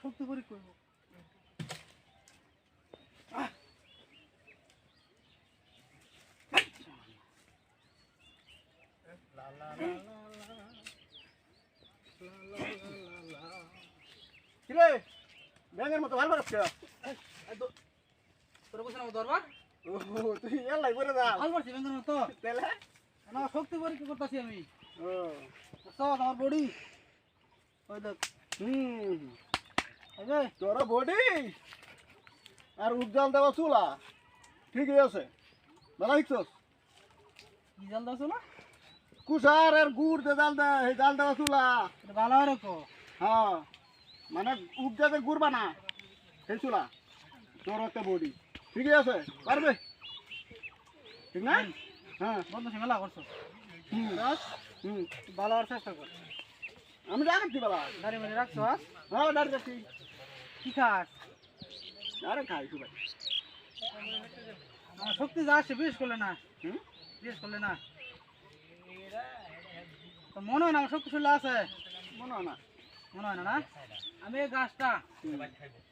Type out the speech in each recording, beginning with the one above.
শক্তি করে করব কিরে? ব্যাঙের মতো ভালো রাখছ তোর বসে নাও দরবার? ও তুই এলাই করে যা। ভালো পারছি ব্যাংকের মতো। তেলে না শক্তি পরীক্ষা করতেছি আমি? ও। সব আমার বডি। ওই দেখ হুম। তোর বডি আর উজ্জ্বল দেওয়া চুলা। ঠিকই আছে। ভালো শিখছস কি জাল দাও না কুসার আর গুড় যে জাল সেই জাল দেওয়া চুলা। ভালো রাখো হ্যাঁ। মানে উপজাতে গুড় বানা সেই চুলা। তোর একটা বডি। ঠিকই আছে? পারবে? ঠিক না? হ্যাঁ। বন্ধ মেলা করছ। হুম। হুম। ভালো চেষ্টা কর। আমি জানাচ্ছি বাবা। দাঁড়ি মারি রাখছো হ্যাঁ দাঁড়িয়ে যাচ্ছি কি খাস আরে খাই সবাই আমার শক্তি যা আসছে বিশেষ করলে না। হুম? বিশেষ করলে না। তো মনে হয় না আমার শক্তি আছে মনে হয় না। মনে হয় না না? আমি এই গাছটা।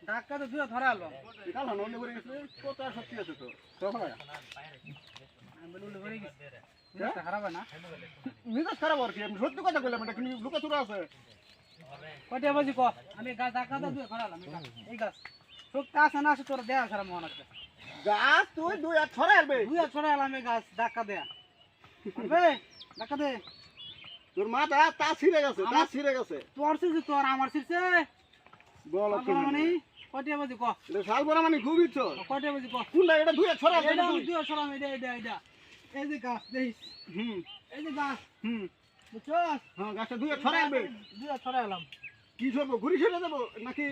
ধাক্কা তো দূরে ধরে কাল করে গেছে। কত আর শক্তি আছে তো? তখন আমি বলি উল্লে করে গেছি। খারাপ হয় না। খারাপ আর কি? আমি সত্যি কথা বললাম এটা কিন্তু লুকা চুরা আছে? কয়টা বাজি ক। আমি গাছ তো দূরে ধরে আললাম এই গাছ, এই গাছ না আছে তোর দেয়া মনে হচ্ছে গাছ তুই দুই আর ছড়াই আনবে। দুই আর ছড়ে আলাম গাছ ধাক্কা দেয়া। আনবে? ধাক্কা দে। তোর মাথা তা ছিঁড়ে গেছে তা ছিঁড়ে গেছে। তোর শিরছে তোর আমার শিরছে বল মানে কয়টা বাজি ক। এটা শাল বড় মানে ইচ্ছ কয়টা বাজি ক। কুলা এটা দুই আর ছড়াই এটা দুই আর ছড়াম এটা এটা এটা। এই যে গাছ দেখিস। হুম। এই যে গাছ। হুম। বুঝছস? হ্যাঁ গাছটা আর ছড়াই আনবে। দুই আর ছড়ে কি ছড়বো ঘুরি ছেড়ে দেবো নাকি?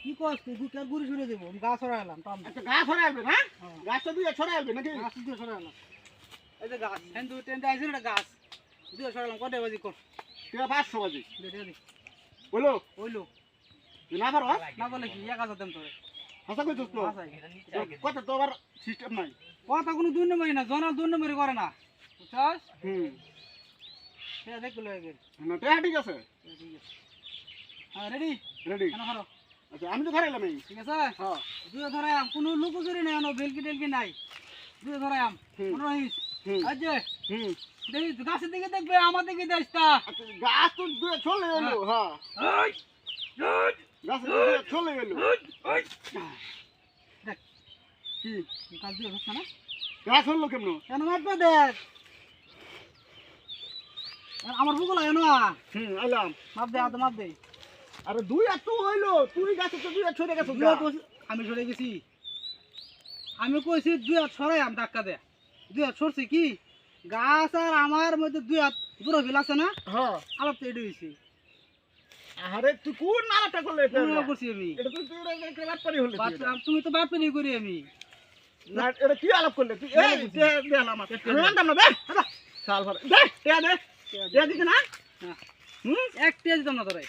কি কস তুই? দুই কার ছড়ে দেবো গাছ ছড়াই আনবে না। গাছটা দুই আর ছড়াই আনবে নাকি? গাছ দুই ছড়ে আলাম এই যে গাছ। হ্যাঁ দুই টেন্টে আইছে এটা গাছ। দুই ছড়ে আলাম কয়টা বাজি কর? তুই পাঁচশো বাজি। দেখে বলো। না পারো? না বলে কি? এক হাজার দেন তোরে। হাসা কইছিস তো? আচ্ছা কত তো আবার সিস্টেম নাই। কথা কোনো দুই নম্বরই না জনাল দুই নম্বরই করে না। বুঝছস হুম। সেটা দেখতে লয়ে গেল না টেহা ঠিক আছে। ঠিক আছে হ্যাঁ রেডি রেডি কেন করো আচ্ছা আমি তো ধরাইলাম এই। ঠিক আছে? হ্যাঁ। দুই ধরে আম। কোনো লুকোচুরি নেই আনো বেলকি টেলকি নাই। দুই ধরে আম। মনে রহিস? আজে হুম। দেখি গাছের দিকে দেখবে আমার দিকে দেশটা আচ্ছা, গাছ তো দুয়ে চলে হ্যাঁ। গাছ দুয়ে চলে এলো। দেখ। কি? কাজ দিয়ে হচ্ছে না? গাছ হলো কেমন? কেন মারবে দেখ? আমার বুকুল হয় না হুম আইলাম। মাপ দে মাপ দে। আরে দুই আর তো হইল তুই গাছে তো দুই আর ছড়ে গেছে আমি সরে গেছি। আমি কইছি দুই হাত সরাই আম ধাক্কা দে। দুই হাত সরছে কি? গাছ আর আমার মধ্যে দুই হাত দূরে ফেল আছে না? হ্যাঁ। আলাপ তো এটি হয়েছে আরে তুই কোন নালাটা করলে এটা? করছি আমি? এটা তুই তুই একটা বাট পারি হলে তুমি তো নিয়ে করি আমি। না এটা কি আলাপ করলে তুই? এই দে দে আমি। আনতাম না বে ভরে দে দে। দে দে না? হ্যাঁ। হুম? এক পেজ দাম না তোরে।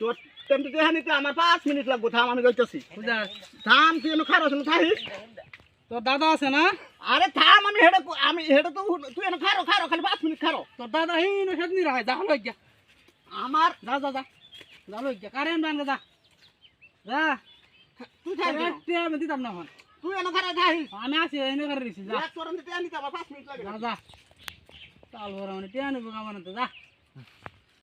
তোর তেমনি দেহা নিতে আমার পাঁচ মিনিট লাগবো থাম আমি যাইতেছি। থাম তুই খারো শুনে থাকিস। তোর দাদা আছে না? আরে থাম আমি হেডে আমি হেডে তো তুই এনে খারো খারো খালি পাঁচ মিনিট খারো। তোর দাদা হি নো সেদিন রায় যা হলো গিয়া আমার যা যা যা যা হলো গিয়া কারেন্ট বান যা। যা। তুই থাক এক পেজ আমি দিতাম না এখন। তুই এনে খারো থাকিস। আমি আছি এনে করে দিছি যা। চরণ দিতে আনিতে আমার পাঁচ মিনিট লাগে। যা যা। চাল ভরা মানে টেনে বোকা মানে তো যা